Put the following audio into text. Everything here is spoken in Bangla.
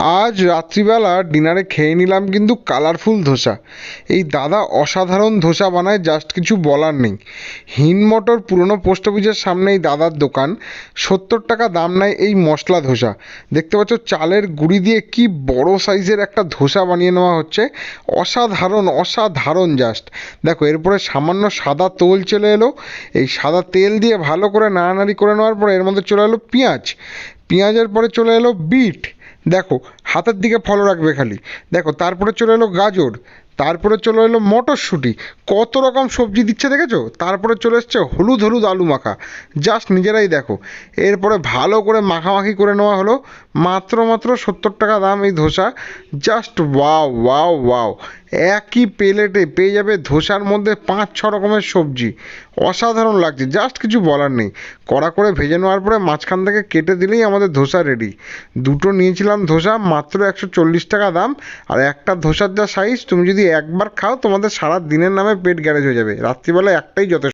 আজ রাত্রিবেলা ডিনারে খেয়ে নিলাম কিন্তু কালারফুল ধোসা। এই দাদা অসাধারণ ধোসা বানায়, জাস্ট কিছু বলার নেই। হিনমটর পুরনো পোস্ট অফিসের সামনে এই দাদার দোকান। সত্তর টাকা দাম নেয় এই মশলা ধোসা। দেখতে পাচ্ছ চালের গুঁড়ি দিয়ে কি বড় সাইজের একটা ধোসা বানিয়ে নেওয়া হচ্ছে। অসাধারণ অসাধারণ জাস্ট। দেখো, এরপরে সামান্য সাদা তোল চলে এলো। এই সাদা তেল দিয়ে ভালো করে নাড়ানাড়ি করে নেওয়ার পরে এর মধ্যে চলে এলো পেঁয়াজ। পেঁয়াজের পরে চলে এলো বিট। দেখো হাতের দিকে ফলো রাখবে খালি। দেখো তারপরে চলে এলো গাজর। তারপরে চলে এলো মটরশুঁটি। কত রকম সবজি দিচ্ছে দেখেছ? তারপরে চলে এসছে হলুদ হলুদ আলু মাখা। জাস্ট নিজেরাই দেখো। এরপরে ভালো করে মাখামাখি করে নেওয়া হলো। মাত্র মাত্র সত্তর টাকা দাম এই dosa. Just wow wow wow. একই প্লেটে পেয়ে যাবে ধোসার মধ্যে পাঁচ, ছ রকমের সবজি। অসাধারণ লাগছে। জাস্ট কিছু বলার নেই। কড়া করে ভেজে নেওয়ার পরে মাঝখান থেকে কেটে দিলেই আমাদের ধোসা রেডি। দুটো নিয়েছিলাম ধোসা, মাত্র একশো চল্লিশ টাকা দাম। আর একটা ধোসার যা সাইজ তুমি যদি একবার খাও তোমাদের সারা দিনের নামে পেট গ্যারেজ হয়ে যাবে। রাত্রিবেলা একটাই যথেষ্ট।